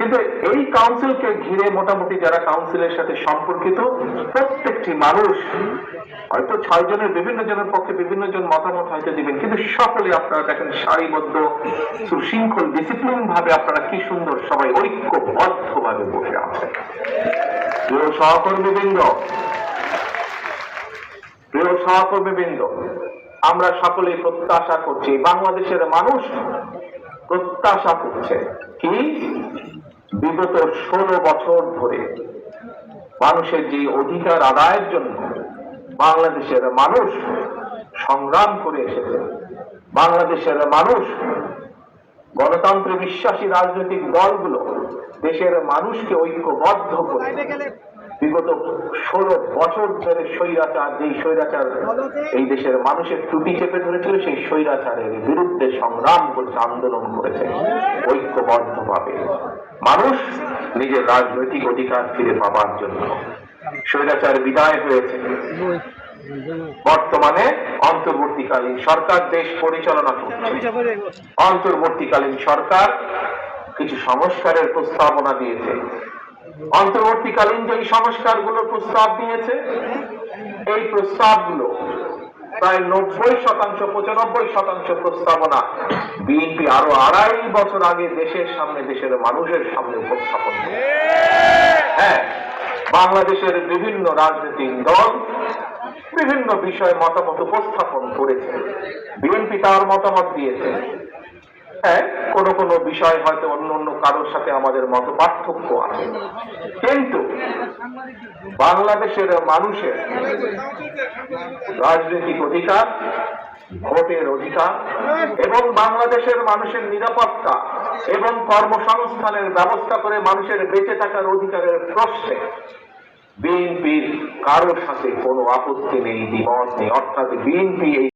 কিন্তু এই কাউন্সিলকে ঘিরে মোটামুটি যারা কাউন্সিলের সাথে সম্পর্কিত, প্রত্যেকটি মানুষ হয়তো ছয় জনের, বিভিন্ন জনের পক্ষে বিভিন্ন জন মতামত হয়তো দিবেন, কিন্তু সকলে আপনারা দেখেন সারিবদ্ধ, সুশৃঙ্খল ডিসিপ্লিন ভাবে আপনারা কি সুন্দর সবাই ঐক্যবদ্ধ ভাবে বসে আছেন। প্রিয় সহকর্মীবৃন্দ প্রিয় সহকর্মীবৃন্দ, আমরা সকলেই প্রত্যাশা করছি, বাংলাদেশের মানুষ প্রত্যাশা করছে। কি? বিগত ষোলো বছর ধরে মানুষের যে অধিকার আদায়ের জন্য বাংলাদেশের মানুষ সংগ্রাম করে এসেছে, বাংলাদেশের মানুষ গণতন্ত্রে বিশ্বাসী রাজনৈতিক দলগুলো দেশের মানুষকে ঐক্যবদ্ধ করে বিগত ষোলো বছর ধরে স্বৈরাচার, যেই স্বৈরাচার এই দেশের মানুষের ত্রুটি চেপে ধরেছিল, সেই স্বৈরাচারের বিরুদ্ধে সংগ্রাম করেছে আন্দোলন করেছে ঐক্যবদ্ধ ভাবে মানুষ নিজের রাজনৈতিক অধিকার ফিরে পাবার জন্য স্বৈরাচার বিদায় হয়েছে। বর্তমানে অন্তর্বর্তীকালীন সরকার দেশ পরিচালনা করছে। অন্তর্বর্তীকালীন সরকার কিছু সংস্কারের প্রস্তাবনা দিয়েছে। অন্তর্বর্তীকালীন যে সংস্কারগুলোর প্রস্তাব দিয়েছে, এই প্রস্তাবগুলো প্রায় নব্বই শতাংশ, পঁচানব্বই শতাংশ প্রস্তাবনা বিএনপি আরও আড়াই বছর আগে দেশের সামনে, দেশের মানুষের সামনে উপস্থাপন হ্যাঁ বাংলাদেশের বিভিন্ন রাজনৈতিক দল বিভিন্ন বিষয়ে মতামত উপস্থাপন করেছে। বিএনপি তার মতামত দিয়েছে। হ্যাঁ কোন কোন বিষয় হয়তো অন্য অন্য কারোর সাথে আমাদের মত পার্থক্য আছে। কিন্তু বাংলাদেশের মানুষের রাজনৈতিক অধিকার, ভোটের অধিকার এবং বাংলাদেশের মানুষের নিরাপত্তা এবং কর্মসংস্থানের ব্যবস্থা করে মানুষের বেঁচে থাকার অধিকারের প্রশ্নে বিএনপির কারোর সাথে কোনো আপত্তি নেই, দ্বিমত নেই। অর্থাৎ বিএনপি এই